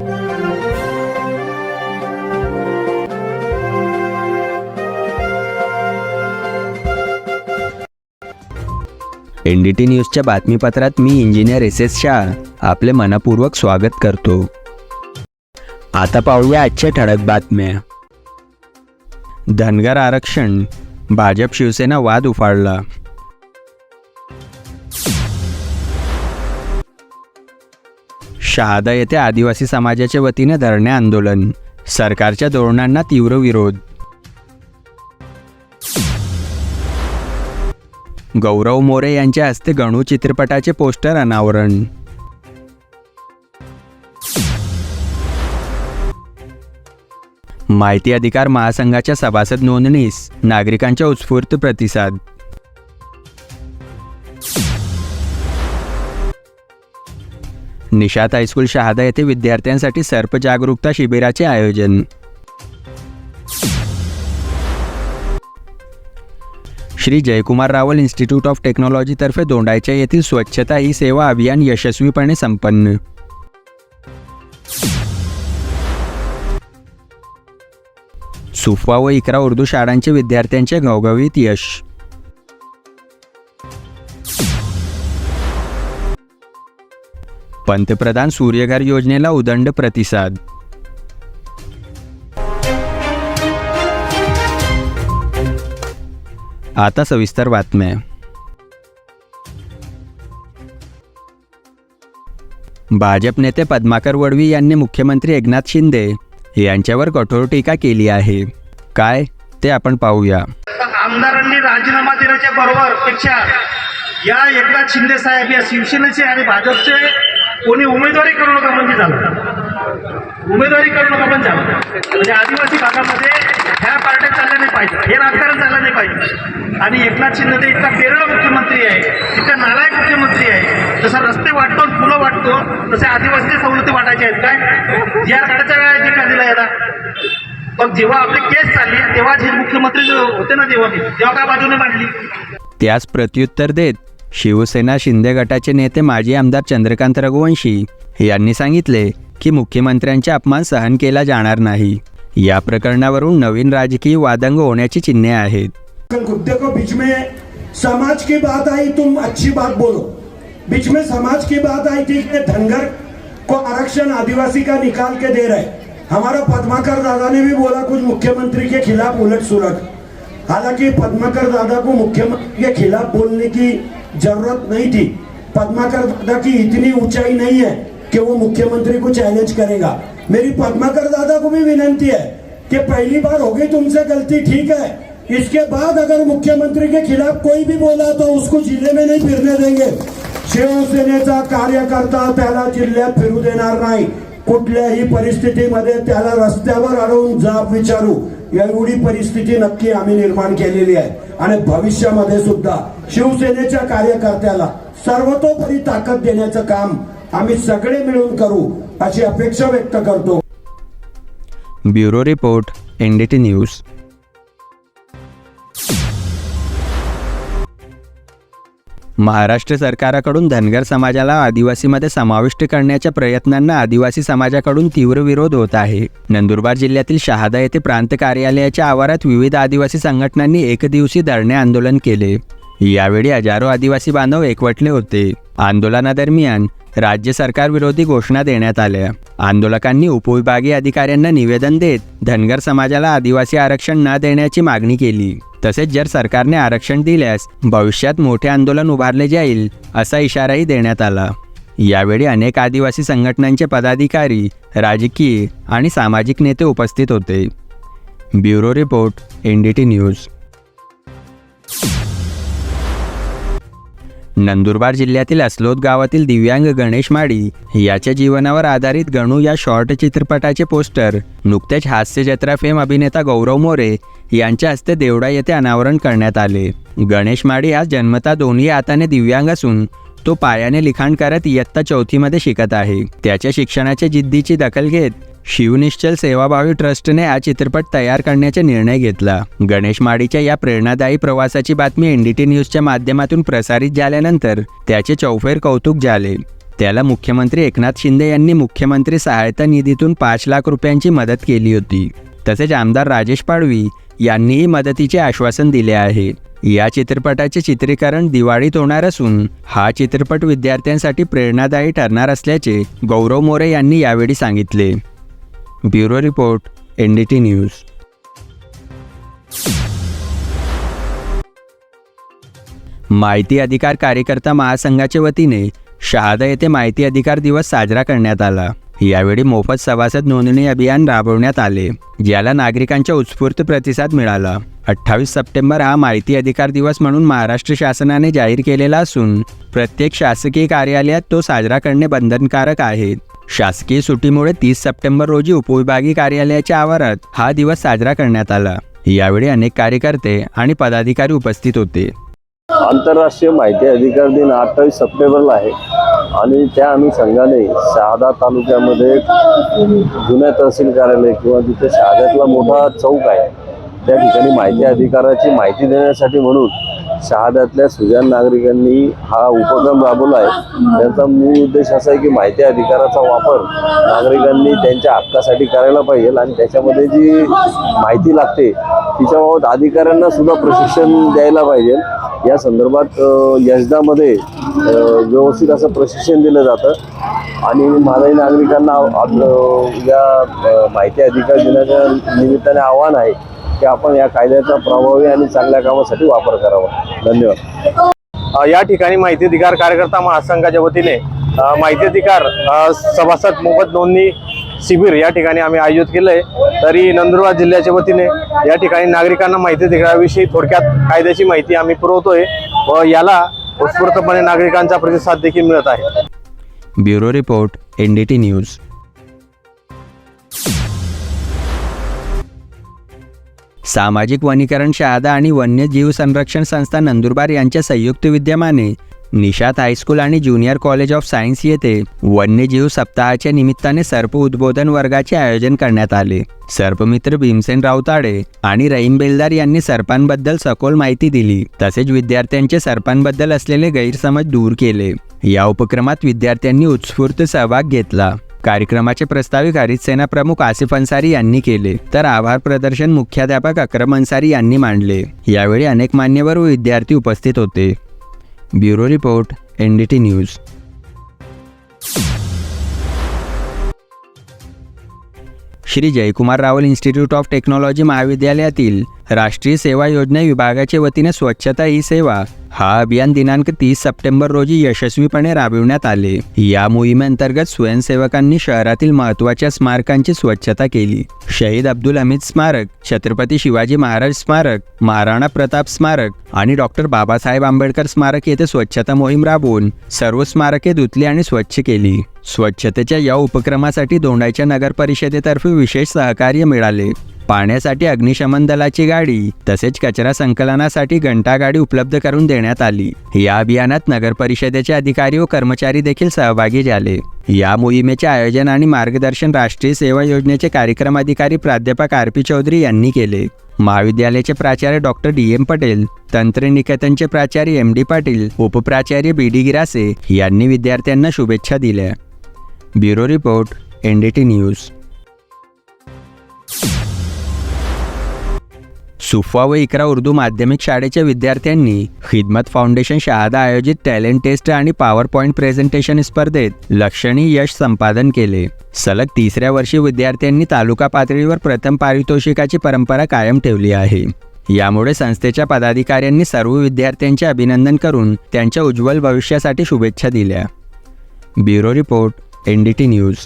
N D T न्यूजच्या बातमीपत्रात मी इंजिनियर एस एस शाह. आपले मनपूर्वक स्वागत करतो. आता पाहूया आजच्या ठळक बातम्या. धनगर आरक्षण. भाजप शिवसेना वाद उफाळला. शहादा येथे आदिवासी समाजाच्या वतीने धरणे आंदोलन. सरकारच्या धोरणांना तीव्र विरोध. गौरव मोरे यांच्या हस्ते गणू चित्रपटाचे पोस्टर अनावरण. माहिती अधिकार महासंघाच्या सभासद नोंदणीस नागरिकांच्या उत्स्फूर्त प्रतिसाद. निषाद हायस्कूल शहादा येथे विद्यार्थ्यांसाठी सर्प जागरूकता शिबिराचे आयोजन. श्री जयकुमार रावल इन्स्टिट्यूट ऑफ टेक्नॉलॉजीतर्फे दोंडायच्या येथील स्वच्छता ही सेवा अभियान यशस्वीपणे संपन्न. सुफा व इकरा उर्दू शाळांचे विद्यार्थ्यांचे घवघवीत यश. पंतप्रधान सूर्यघर योजनेला उदंड प्रतिसाद. आता सविस्तर बातम्या. भाजप नेते पद्माकर वडवी यांनी मुख्यमंत्री एकनाथ शिंदे यांच्यावर कठोर टीका केली आहे. काय ते आपण पाहूया. आमदारांनी राजीनामा देण्याच्या बरोबर पेक्षा या एकनाथ शिंदे साहेब या शिवसेनेचे आणि भाजपचे कोणी उमेदवारी करू नका म्हणजे झालं. उमेदवारी करू नका पण झालं. म्हणजे आदिवासी भागामध्ये ह्या पार्ट्या चालल्या नाही पाहिजे. हे राजकारण चाललं नाही पाहिजे. आणि एकनाथ शिंदे इतका केरळ मुख्यमंत्री आहे इतका नालायक मुख्यमंत्री आहे. जसं रस्ते वाटतो आणि फुलं वाटतो तसे आदिवासी सवलती वाटायचे आहेत काय? या काढायचा वेळा जे का दिला याला. पण जेव्हा आपली केस चालली तेव्हा जे मुख्यमंत्री होते ना जेव्हा तेव्हा काय बाजूने मांडली? त्यास प्रत्युत्तर देत शिवसेना शिंदे गटाचे नेते माजी आमदार चंद्रकांत रघुवंशी यांनी सांगितले की मुख्यमंत्र्यांचा अपमान सहन केला जाणार नाही. या प्रकरणावरून नवीन राजकीय वादंग होण्याची चिन्हे आहेत. को बीच में समाज की बात आई तुम अच्छी बात बोलो। बीच में समाज की बात आई थी कि धनगर को आरक्षण आदिवासी का निकाल के दे रहे। हमारा पद्माकर दादा ने भी बोला कुछ मुख्यमंत्री के खिलाफ उलट सुलट हालांकि पद्माकर दादा को मुख्यमंत्री के खिलाफ बोलने की जरूरत नहीं थी। पद्माकर दादा की इतनी ऊंचाई नहीं है कि वो मुख्यमंत्री को चैलेंज करेगा। मेरी पद्माकर दादा को भी विनंती है कि पहली बार हो गई तुमसे गलती ठीक है? इसके बाद अगर मुख्यमंत्री के खिलाफ कोई भी बोला तो उसको जिले में नहीं फिरने देंगे। शिवसेनेचा कार्यकर्ता त्याला जिल्ह्यात फिरू देणार नाही। कुठल्याही परिस्थितीमध्ये त्याला रस्त्यावर अडवून जाब विचारू। एवढी परिस्थिती नक्की आम्ही निर्माण केलेली आहे. आणि भविष्यामध्ये सुद्धा शिवसेनेच्या कार्यकर्त्याला सर्वतोपरी ताकद देण्याचं काम आम्ही सगळे मिळून करू अशी अपेक्षा व्यक्त करतो. Bureau report NDT news. Maharashtra सरकाराकडून Dhangar समाजाला आदिवासीमध्ये समाविष्ट करण्याच्या प्रयत्नांना आदिवासी समाजाकडून तीव्र विरोध होत आहे. नंदुरबार जिल्ह्यातील शहादा येथे प्रांत कार्यालयाच्या आवारात विविध आदिवासी संघटनांनी एकदिवसीय धरणे आंदोलन केले. यावेळी हजारो आदिवासी बांधव एकवटले होते. आंदोलनादरम्यान राज्य सरकार विरोधी घोषणा देण्यात आल्या. आंदोलकांनी उपविभागीय अधिकाऱ्यांना निवेदन देत धनगर समाजाला आदिवासी आरक्षण न देण्याची मागणी केली. तसेच जर सरकारने आरक्षण दिल्यास भविष्यात मोठे आंदोलन उभारले जाईल असा इशाराही देण्यात आला. यावेळी अनेक आदिवासी संघटनांचे पदाधिकारी राजकीय आणि सामाजिक नेते उपस्थित होते. Bureau report N D T news. Nandurbar जिल्ह्यातील असलोद गावातील दिव्यांग गणेश माडी याच्या जीवनावर आधारित गणू या शॉर्ट चित्रपटाचे पोस्टर नुकतेच हास्य जत्रा फेम अभिनेता गौरव मोरे यांच्या हस्ते देवडा येथे अनावरण करण्यात आले. गणेश माडी हा जन्मता दोन्ही हाताने दिव्यांग असून तो पायाने लिखाण करत इयत्ता चौथीमध्ये शिकत आहे. त्याच्या शिक्षणाच्या जिद्दीची दखल घेत शिवनिश्चल सेवाभावी ट्रस्टने हा चित्रपट तयार करण्याचा निर्णय घेतला. गणेश माडीच्या या प्रेरणादायी प्रवासाची बातमी एन डी टी न्यूजच्या माध्यमातून प्रसारित झाल्यानंतर त्याचे चौफेर कौतुक झाले. त्याला मुख्यमंत्री एकनाथ शिंदे यांनी मुख्यमंत्री सहायता निधीतून पाच लाख रुपयांची मदत केली होती. तसेच आमदार राजेश पाडवी यांनीही मदतीचे आश्वासन दिले आहे. या चित्रपटाचे चित्रीकरण दिवाळीत होणार असून हा चित्रपट विद्यार्थ्यांसाठी प्रेरणादायी ठरणार असल्याचे गौरव मोरे यांनी यावेळी सांगितले. Bureau report N D T news. माहिती अधिकार कार्यकर्ता महासंघाच्या वतीने शहादा येथे माहिती अधिकार दिवस साजरा करण्यात आला. यावेळी मोफत सभासद नोंदणी अभियान राबवण्यात आले ज्याला नागरिकांचा उत्स्फूर्त प्रतिसाद मिळाला. अठ्ठावीस सप्टेंबर हा माहिती अधिकार दिवस म्हणून महाराष्ट्र शासनाने जाहीर केलेला असून प्रत्येक शासकीय कार्यालयात तो साजरा करणे बंधनकारक आहे. शासकीय सुट्टीमुळे तीस सप्टेंबर रोजी उपविभागीय कार्यालयाच्या आवारात हा दिवस साजरा करण्यात आला. यावेळी अनेक कार्यकर्ते आणि पदाधिकारी उपस्थित होते. आंतरराष्ट्रीय माहिती अधिकार दिन अठ्ठावीस सप्टेंबरला आहे आणि त्या अनुषंगाने शहादा तालुक्यामध्ये जुन्या तहसील कार्यालय किंवा तिथे शहाद्यातला मोठा चौक आहे त्या ठिकाणी माहिती अधिकाराची माहिती देण्यासाठी म्हणून शहाद्यातल्या सुजान नागरिकांनी हा उपक्रम राबवला आहे. त्यांचा मूळ उद्देश असा आहे की माहिती अधिकाराचा वापर नागरिकांनी त्यांच्या हक्कासाठी करायला पाहिजे आणि त्याच्यामध्ये जी माहिती लागते तिच्याबाबत अधिकाऱ्यांना सुद्धा प्रशिक्षण द्यायला पाहिजे. या संदर्भात अ, यशदामध्ये व्यवस्थित असं प्रशिक्षण दिलं जातं. आणि माझाही नागरिकांना आपलं या माहिती अधिकार दिनाच्या निमित्ताने आव्हान आहे की आपण या कायद्याचा प्रभावी आणि चांगल्या कामासाठी वापर करावा. धन्यवाद. या ठिकाणी माहिती अधिकार कार्यकर्ता महासंघाच्या वतीने माहिती अधिकार सभासद मोफत नोंदणी शिबिर या ठिकाणी आम्ही आयोजित केलं आहे तरी नंदुरबार जिल्ह्याच्या वतीने या ठिकाणी नागरिकांना माहिती अधिकाराविषयी थोडक्यात कायद्याची माहिती आम्ही पुरवतोय व याला उत्स्फूर्तपणे नागरिकांचा प्रतिसाद देखील मिळत आहे. Bureau report NDT news. सामाजिक वनीकरण शहादा आणि वन्यजीव संरक्षण संस्था नंदुरबार यांच्या संयुक्त विद्यमाने निषाद हायस्कूल आणि ज्युनियर कॉलेज ऑफ सायन्स येथे वन्यजीव सप्ताहाच्या निमित्ताने सर्प उद्बोधन वर्गाचे आयोजन करण्यात आले. सर्पमित्र भीमसेन रावताडे आणि रहीम बेलदार यांनी सर्पांबद्दल सखोल माहिती दिली. तसेच विद्यार्थ्यांचे सर्पांबद्दल असलेले गैरसमज दूर केले. या उपक्रमात विद्यार्थ्यांनी उत्स्फूर्त सहभाग घेतला. कार्यक्रमाचे प्रस्ताविक हरित सेना प्रमुख आसिफ अन्सारी यांनी केले. तर आभार प्रदर्शन मुख्याध्यापक अक्रम अन्सारी यांनी मांडले. यावेळी अनेक मान्यवर व विद्यार्थी उपस्थित होते. Bureau report N D T news. Shri Jaykumar Rawal institute of technology महाविद्यालयातील राष्ट्रीय सेवा योजना विभागाच्या वतीने स्वच्छता ही सेवा हा अभियान दिनांक तीस सप्टेंबर रोजी यशस्वीपणे राबविण्यात आले. या मोहिमेअंतर्गत स्वयंसेवकांनी शहरातील महत्त्वाच्या स्मारकांची स्वच्छता केली. शहीद अब्दुल हमीद स्मारक छत्रपती शिवाजी महाराज स्मारक महाराणा प्रताप स्मारक आणि डॉक्टर बाबासाहेब आंबेडकर स्मारक येथे स्वच्छता मोहीम राबवून सर्व स्मारके धुतली आणि स्वच्छ केली. स्वच्छतेच्या या उपक्रमासाठी दोंडाईच्या नगर परिषदेतर्फे विशेष सहकार्य मिळाले. पाण्यासाठी अग्निशमन दलाची गाडी तसेच कचरा संकलनासाठी घंटागाडी उपलब्ध करून देण्यात आली. या अभियानात नगर परिषदेचे अधिकारी व कर्मचारी देखील सहभागी झाले. या मोहिमेचे आयोजन आणि मार्गदर्शन राष्ट्रीय सेवा योजनेचे कार्यक्रम अधिकारी प्राध्यापक आर पी चौधरी यांनी केले. महाविद्यालयाचे प्राचार्य डॉक्टर डी एम पटेल तंत्रनिकेतनचे प्राचार्य एम डी पाटील उपप्राचार्य बी डी गिरासे यांनी विद्यार्थ्यांना शुभेच्छा दिल्या. Bureau report N D T news. Sufa व इकरा उर्दू माध्यमिक शाळेच्या विद्यार्थ्यांनी खिदमत फाउंडेशन शहादा आयोजित टॅलेंट टेस्ट आणि पॉवर पॉईंट प्रेझेंटेशन स्पर्धेत लक्षणीय यश संपादन केले. सलग तिसऱ्या वर्षी विद्यार्थ्यांनी तालुका पातळीवर प्रथम पारितोषिकाची परंपरा कायम ठेवली आहे. यामुळे संस्थेच्या पदाधिकाऱ्यांनी सर्व विद्यार्थ्यांचे अभिनंदन करून त्यांच्या उज्ज्वल भविष्यासाठी शुभेच्छा दिल्या. Bureau report N D T news.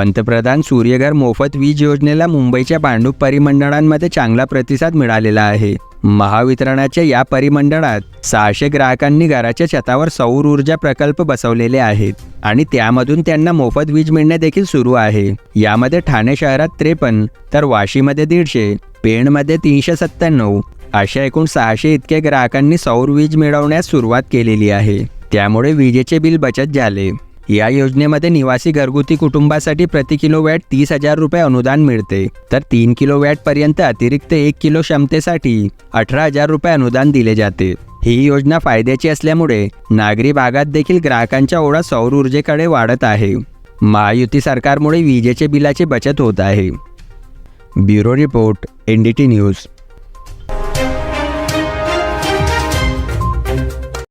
पंतप्रधान सूर्यघर मोफत वीज योजनेला मुंबईच्या भांडूप परिमंडळांमध्ये चांगला प्रतिसाद मिळालेला आहे. महावितरणाच्या या परिमंडळात सहाशे ग्राहकांनी घराच्या छतावर सौर ऊर्जा प्रकल्प बसवलेले आहेत आणि त्यामधून त्यांना मोफत वीज मिळणे देखील सुरू आहे. यामध्ये ठाणे शहरात त्रेपन्न तर वाशीमध्ये दीडशे पेणमध्ये तीनशे सत्त्याण्णव अशा एकूण सहाशे इतके ग्राहकांनी सौर वीज मिळवण्यास सुरुवात केलेली आहे. त्यामुळे विजेचे बिल बचत झाले. या योजनेमध्ये निवासी घरगुती कुटुंबासाठी प्रति किलो वॅट तीस हजार रुपये अनुदान मिळते. तर तीन किलो वॅट पर्यंत अतिरिक्त एक किलो क्षमतेसाठी अठरा हजार रुपये अनुदान दिले जाते. ही योजना फायद्याची असल्यामुळे नागरी भागात देखील ग्राहकांच्या ओढा सौर ऊर्जेकडे वाढत आहे. महायुती सरकारमुळे विजेचे बिलाची बचत होत आहे. Bureau report N D T news.